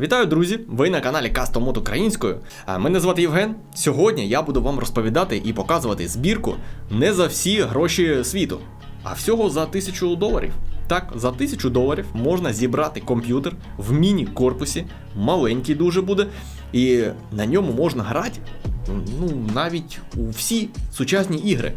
Вітаю, друзі! Ви на каналі Mod українською. Мене звати Євген. Сьогодні я буду вам розповідати і показувати збірку не за всі гроші світу, а всього за тисячу доларів. Так, за тисячу доларів можна зібрати комп'ютер в міні-корпусі, маленький дуже буде, і на ньому можна грати ну, навіть у всі сучасні ігри.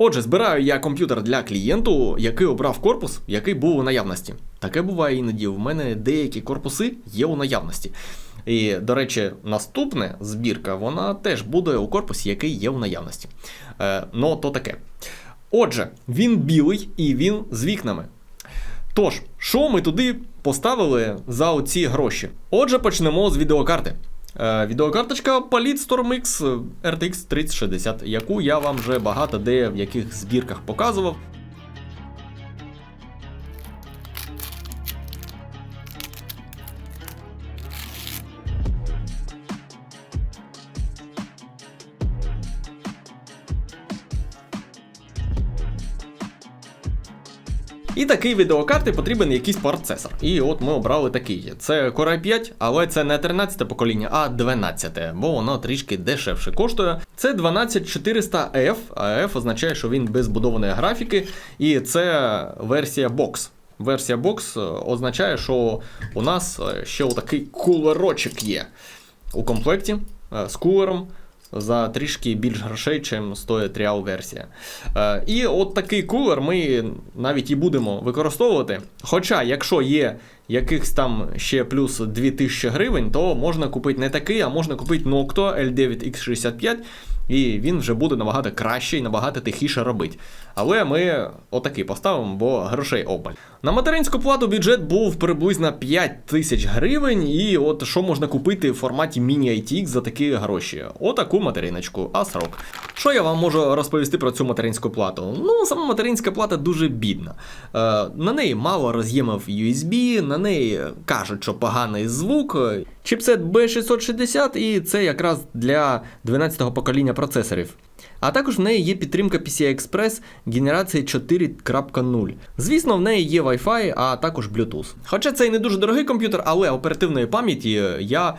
Отже, збираю я комп'ютер для клієнту, який обрав корпус, який був у наявності. Таке буває іноді. У мене деякі корпуси є у наявності. І, до речі, наступна збірка, вона теж буде у корпусі, який є у наявності. Е, ну, то таке. Отже, він білий і він з вікнами. Тож, що ми туди поставили за оці гроші? Отже, почнемо з відеокарти. Е, відеокарточка Palit Storm X RTX 3060, яку я вам вже багато де в яких збірках показував. І такий відеокарти потрібен якийсь процесор. І от ми обрали такий. Це Core i 5, але це не 13 покоління, а 12, бо воно трішки дешевше коштує. Це 12400F, а F означає, що він без будованої графіки, і це версія Box. Версія Box означає, що у нас ще отакий кулерочок є у комплекті е, з кулером за трішки більш грошей, чим стоїть тріал версія. Е, і от такий кулер ми навіть і будемо використовувати. Хоча, якщо є якихось там ще плюс 2000 гривень, то можна купити не такий, а можна купити Nocto L9X65. І він вже буде набагато краще і набагато тихіше робити. Але ми отакий поставимо, бо грошей обмаль. На материнську плату бюджет був приблизно 5 тисяч гривень, і от що можна купити в форматі міні-ITX за такі гроші? Отаку материночку, а срок. Що я вам можу розповісти про цю материнську плату? Ну, сама материнська плата дуже бідна. Е, на неї мало роз'ємів USB, на неї кажуть, що поганий звук. Чіпсет B660, і це якраз для 12-го покоління процесорів. А також в неї є підтримка PCI Express генерації 4.0. Звісно, в неї є Wi-Fi, а також Bluetooth. Хоча це і не дуже дорогий комп'ютер, але оперативної пам'яті я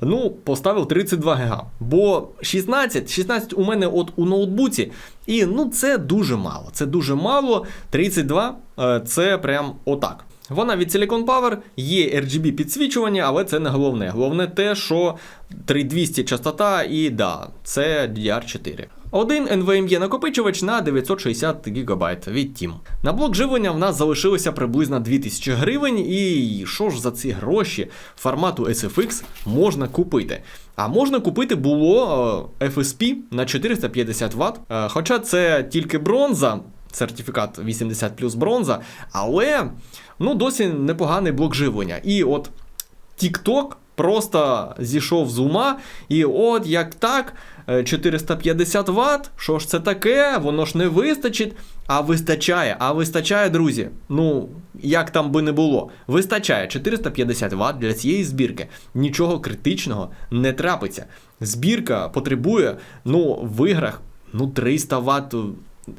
ну, поставив 32 ГБ. Бо 16, 16 у мене от у ноутбуці, і ну це дуже мало. Це дуже мало. 32 це прям отак. Вона від Silicon Power, є RGB підсвічування, але це не головне. Головне те, що 3200 частота і да, це DDR4. Один NVMe накопичувач на 960 ГБ від Team. На блок живлення в нас залишилося приблизно 2000 гривень, і що ж за ці гроші формату SFX можна купити? А можна купити було FSP на 450 Вт, хоча це тільки бронза, сертифікат 80 плюс бронза, але ну, досі непоганий блок живлення. І от TikTok просто зійшов з ума, і от як так, 450 Вт, що ж це таке, воно ж не вистачить. А вистачає, а вистачає, друзі. Ну, як там би не було, вистачає 450 Вт для цієї збірки. Нічого критичного не трапиться. Збірка потребує, ну, в іграх ну, 300 Вт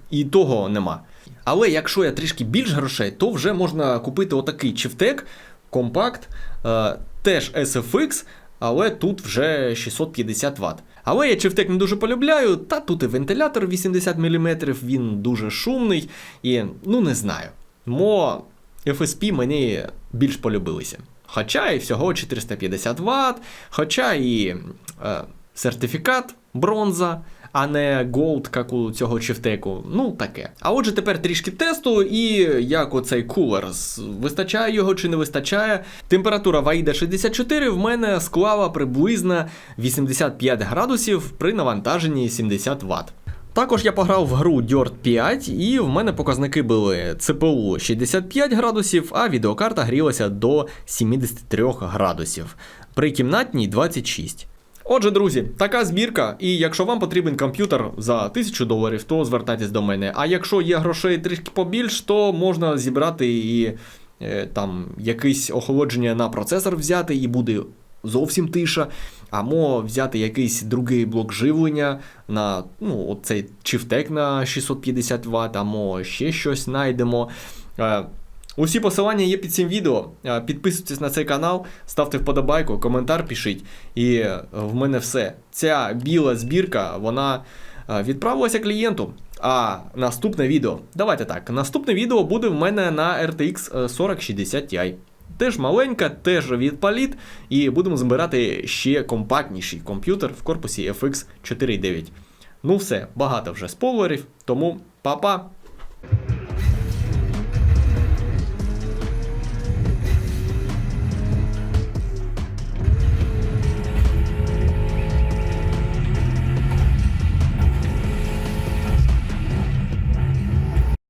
і того нема. Але якщо я трішки більш грошей, то вже можна купити отакий чифтек, компакт, е, теж SFX, але тут вже 650 Вт. Але я чифтек не дуже полюбляю, та тут і вентилятор 80 мм, він дуже шумний і ну не знаю. Мо FSP мені більш полюбилися. Хоча і всього 450 Вт, хоча і е, сертифікат бронза а не Gold, як у цього чифтеку. Ну, таке. А отже, тепер трішки тесту, і як оцей кулер, вистачає його чи не вистачає. Температура Ваїда 64 в мене склала приблизно 85 градусів при навантаженні 70 Вт. Також я пограв в гру Dirt 5, і в мене показники були CPU 65 градусів, а відеокарта грілася до 73 градусів. При кімнатній 26. Отже, друзі, така збірка, і якщо вам потрібен комп'ютер за 1000 доларів, то звертайтесь до мене. А якщо є грошей трішки побільш, то можна зібрати і е, там якесь охолодження на процесор взяти, і буде зовсім тиша. Або взяти якийсь другий блок живлення на ну, оцей чифтек на 650 Вт, або ще щось знайдемо. Усі посилання є під цим відео. Е, Підписуйтесь на цей канал, ставте вподобайку, коментар пишіть. І е, в мене все. Ця біла збірка, вона е, відправилася клієнту. А наступне відео. Давайте так. Наступне відео буде в мене на RTX 4060 Ti. Теж маленька, теж від Palit, і будемо збирати ще компактніший комп'ютер в корпусі FX 4.9. Ну все, багато вже спойлерів, тому па-па!